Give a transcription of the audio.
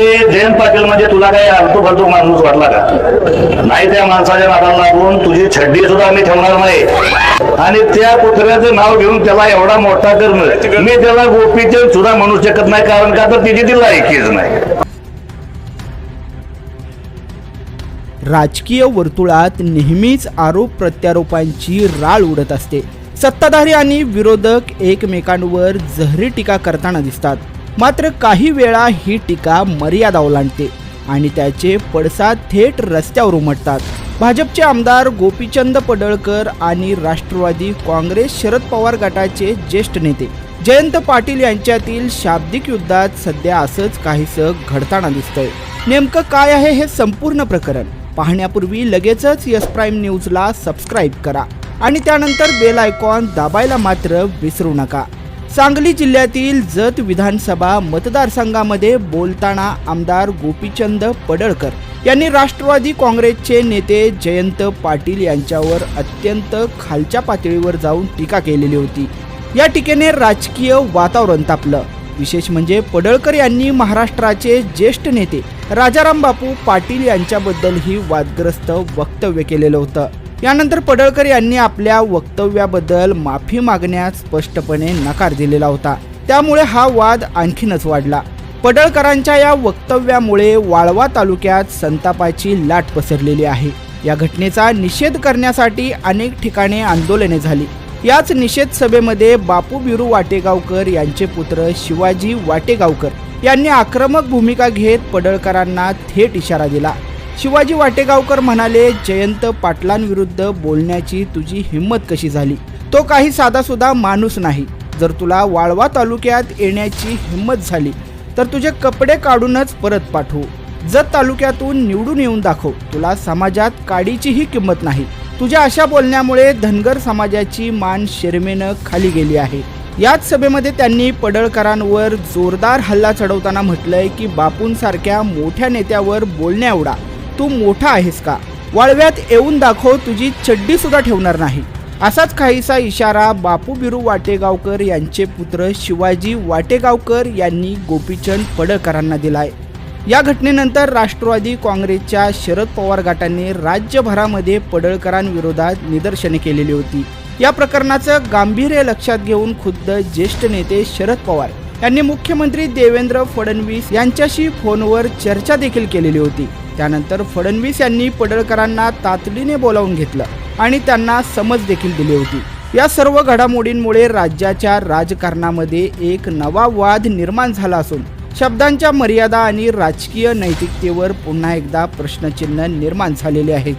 ते जयंत पाटील म्हणजे तुला काही आलतू फालतू माणूस वाटला का? नाही त्या माणसाच्या नादाला लागून तुझी छड्डी सुद्धा मी ठेवणार नाही. आणि त्या कुत्र्याचं नाव घेऊन त्याला एवढा मोठा करणं मी त्याला गोपीचंद सुद्धा म्हणू शकत नाही कारण का? तर तिची तिला ऐकीच नाही. राजकीय वर्तुळात नेहमीच आरोप प्रत्यारोपांची राळ उडत असते. सत्ताधारी आणि विरोधक एकमेकांवर जहरी टीका करताना दिसतात. मात्र काही वेळा ही टीका मर्यादा ओलांडते आणि त्याचे पडसाद थेट रस्त्यावर उमटतात. भाजपचे आमदार गोपीचंद पडळकर आणि राष्ट्रवादी काँग्रेस शरद पवार गटाचे ज्येष्ठ नेते जयंत पाटील यांच्यातील शाब्दिक युद्धात सध्या असंच काहीसं घडताना दिसतंय. नेमकं काय आहे हे संपूर्ण प्रकरण? पाहण्यापूर्वी लगेचच यस प्राईम न्यूजला सबस्क्राईब करा आणि त्यानंतर बेल आयकॉन दाबायला मात्र विसरू नका. सांगली जिल्ह्यातील जत विधानसभा मतदारसंघामध्ये बोलताना आमदार गोपीचंद पडळकर यांनी राष्ट्रवादी काँग्रेसचे नेते जयंत पाटील यांच्यावर अत्यंत खालच्या पातळीवर जाऊन टीका केलेली होती. या टीकेने राजकीय वातावरण तापलं. विशेष म्हणजे पडळकर यांनी महाराष्ट्राचे ज्येष्ठ नेते राजाराम बापू पाटील यांच्याबद्दलही वादग्रस्त वक्तव्य केलेलं होतं. यानंतर पडळकर यांनी आपल्या वक्तव्याबद्दल माफी मागण्यास स्पष्टपणे नकार दिलेला होता. त्यामुळे हा वाद आणखीनच वाढला. पडळकरांच्या या वक्तव्यामुळे वाळवा तालुक्यात संतापाची लाट पसरलेली आहे. या घटनेचा निषेध करण्यासाठी अनेक ठिकाणी आंदोलने झाली. याच निषेध सभेमध्ये बापू बिरू वाटेगावकर यांचे पुत्र शिवाजी वाटेगावकर यांनी आक्रमक भूमिका घेत पडळकरांना थेट इशारा दिला. शिवाजी वाटेगावकर म्हणाले जयंत पाटलांविरुद्ध बोलण्याची तुझी हिंमत कशी झाली? तो काही साधासुद्धा माणूस नाही. जर तुला वाळवा तालुक्यात येण्याची हिंमत झाली तर तुझे कपडे काढूनच परत पाठवू. जत तालुक्यातून निवडून येऊन दाखव. तुला समाजात काडीचीही किंमत नाही. तुझ्या अशा बोलण्यामुळे धनगर समाजाची मान शेरमेनं खाली गेली आहे. याच सभेमध्ये त्यांनी पडळकरांवर जोरदार हल्ला चढवताना म्हटलंय की बापूंसारख्या मोठ्या नेत्यावर बोलण्याएवढा तू मोठा आहेस का? वाळव्यात येऊन दाखव तुझी चड्डी सुद्धा ठेवणार नाही. असाच काहीसा इशारा बापू बिरू वाटेगावकर यांचे पुत्र शिवाजी वाटेगावकर यांनी गोपीचंद पडळकरांना दिलाय. या घटनेनंतर राष्ट्रवादी काँग्रेसच्या शरद पवार गटाने राज्यभरामध्ये पडळकरांविरोधात निदर्शने केलेली होती. या प्रकरणाचं गांभीर्य लक्षात घेऊन खुद्द ज्येष्ठ नेते शरद पवार यांनी मुख्यमंत्री देवेंद्र फडणवीस यांच्याशी फोनवर चर्चा देखील केलेली होती. त्यानंतर फडणवीस यांनी पडळकरांना तातडीने बोलावून घेतलं आणि त्यांना समज देखील दिली होती. या सर्व घडामोडींमुळे राज्याच्या राजकारणामध्ये एक नवा वाद निर्माण झाला असून शब्दांच्या मर्यादा आणि राजकीय नैतिकतेवर पुन्हा एकदा प्रश्नचिन्ह निर्माण झालेले आहेत.